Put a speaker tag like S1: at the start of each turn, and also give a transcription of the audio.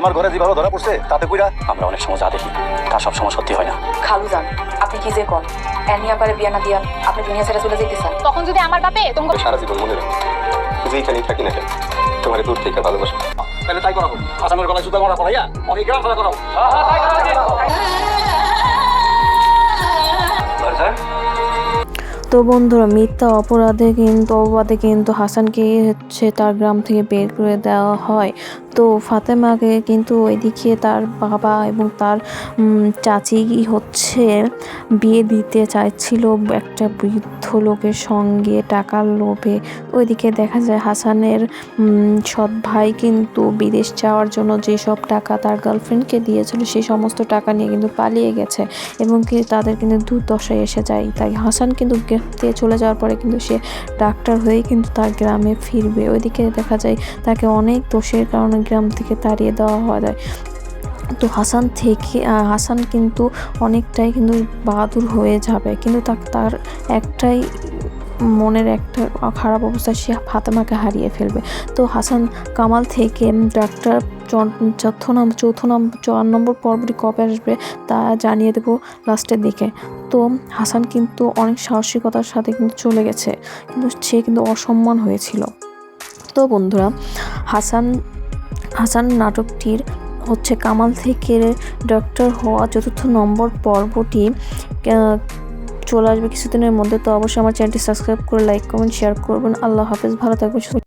S1: আমার ঘরে যেভাবে ধরা পড়ছে তাতে কইরা
S2: আমরা অনেক সময় যা দেখি তা সব সময় সত্যি হয় না।
S3: খালু যান আপনি কি যে কোন? এনি আপারে বিয়া না দিয়া আপনি দুনিয়া ছেড়ে চলে যেতেছেন
S4: তখন যদি আমার বাপে তোমাকে
S5: সারা জীবন মনে রাখো যেখানেই থাকি না কেন তোমার দূর থেকে ভালোবাসো।
S2: তাহলে তাই করাবো। আসামের গলায় সুতা মরা পড়াইয়া অনেক গ্রাম সারা করাবো।
S6: তো বন্ধুরা মিথ্যা অপরাধে কিন্তু অপবাদে কিন্তু হাসানকে হচ্ছে তার গ্রাম থেকে বের করে দেওয়া হয়। তো ফাতেমাকে কিন্তু ওইদিকে তার বাবা এবং তার চাচি হচ্ছে বিয়ে দিতে চাইছিল একটা বৃদ্ধ লোকের সঙ্গে, টাকার লোভে। ওইদিকে দেখা যায় হাসানের সৎ ভাই কিন্তু বিদেশ যাওয়ার জন্য যেসব টাকা তার গার্লফ্রেন্ডকে দিয়েছিল সেই সমস্ত টাকা নিয়ে কিন্তু পালিয়ে গেছে এবং কি তাদের কিন্তু দুর্দশায় এসে যায়। তাই হাসান কিন্তু গেতে চলে যাওয়ার পরে কিন্তু সে ডাক্তার হয়ে কিন্তু তার গ্রামে ফিরবে। ওইদিকে দেখা যায় তাকে অনেক দোষের কারণে গ্রাম থেকে তাড়িয়ে দেওয়া হয় তো হাসান থেকে হাসান কিন্তু অনেকটাই কিন্তু বাহাদুর হয়ে যাবে। কিন্তু তার একটাই মনের একটা খারাপ অবস্থা, সে ফাতেমাকে হারিয়ে ফেলবে। তো হাসান কামাল থেকে ডাক্তার চতুর্থ নম্বর চৌথ নম্বর চার নম্বর পর্বটি কবে আসবে তা জানিয়ে দেবো লাস্টের দিকে। তো হাসান কিন্তু অনেক সাহসিকতার সাথে কিন্তু চলে গেছে। কিন্তু সে কিন্তু অসম্মান হয়েছিল। তো বন্ধুরা, হাসান হাসান নাটকটির হচ্ছে কামাল থেকে ডক্টর হওয়া চতুর্থ নম্বর পর্বটি চলে আসবে কিছুদিনের মধ্যে। তো অবশ্যই আমার চ্যানেলটি সাবস্ক্রাইব করে, লাইক, কমেন্ট শেয়ার করবেন। আল্লাহ হাফেজ, ভালো থাকবেন।